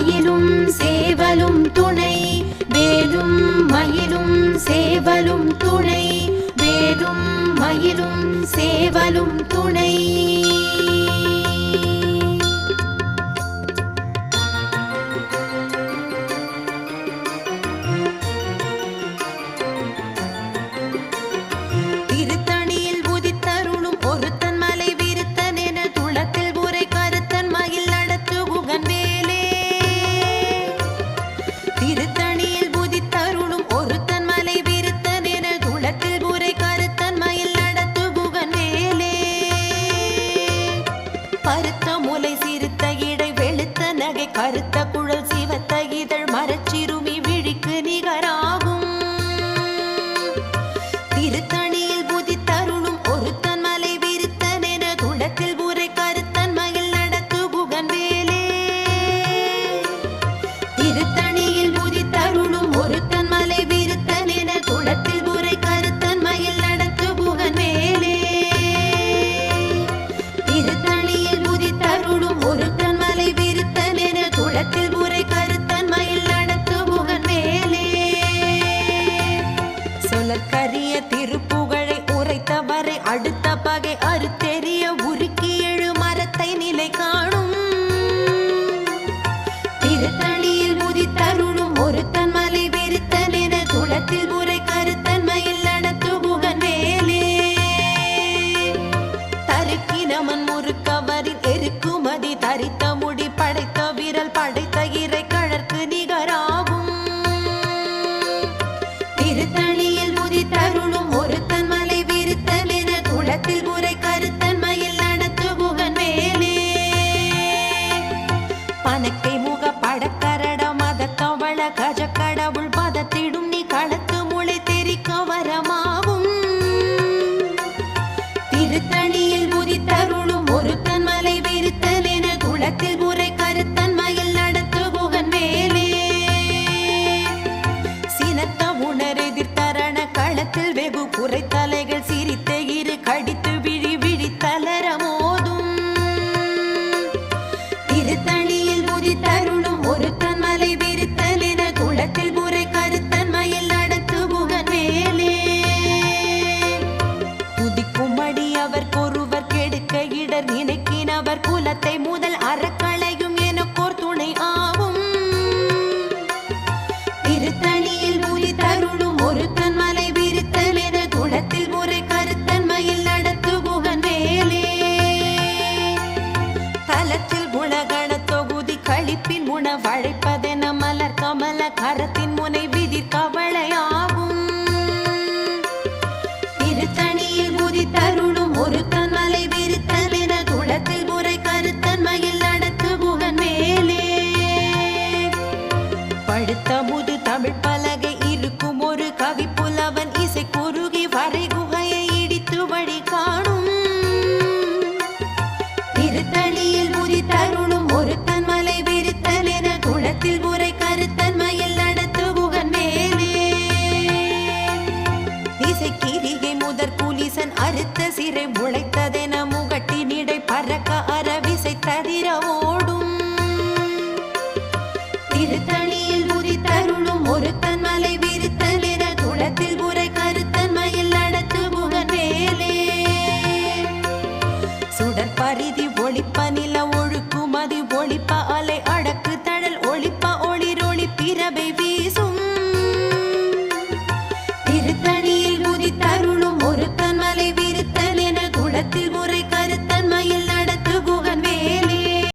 மயிலும் சேவலும் துணை. வேலும் மயிலும் சேவலும் துணை. வேலும் மயிலும் சேவலும் துணை. கரிய திரு தருளும் ஒருத்தன் மலை விருத்தல் என குளத்தில் புற தலைகள் சிரித்த இரு கடித்து விழி விழி தளர மோதும். திருத்தணியில் முதி தருணம் ஒரு கமல கரத்தின் முனை விதிர் கவலையாகும். திருத்தணியில் முதி தருணும் ஒரு தன்மலை விருத்தமென குளத்தில் முறை கருத்தன்மையில் நடத்து புகன் மேலே. படுத்த முது தமிழ் பல அரவிசை தவிர ஓடும் திருத்தணியில் உரித்தருளும் ஒருத்தன் மலை விரித்தலிர குளத்தில் உரை கருத்தன் மயில் நடத்து புகவேலே சுடற்பரிதி ஒளிப்ப நில ஒழுக்குமதி ஒளிப்ப அலை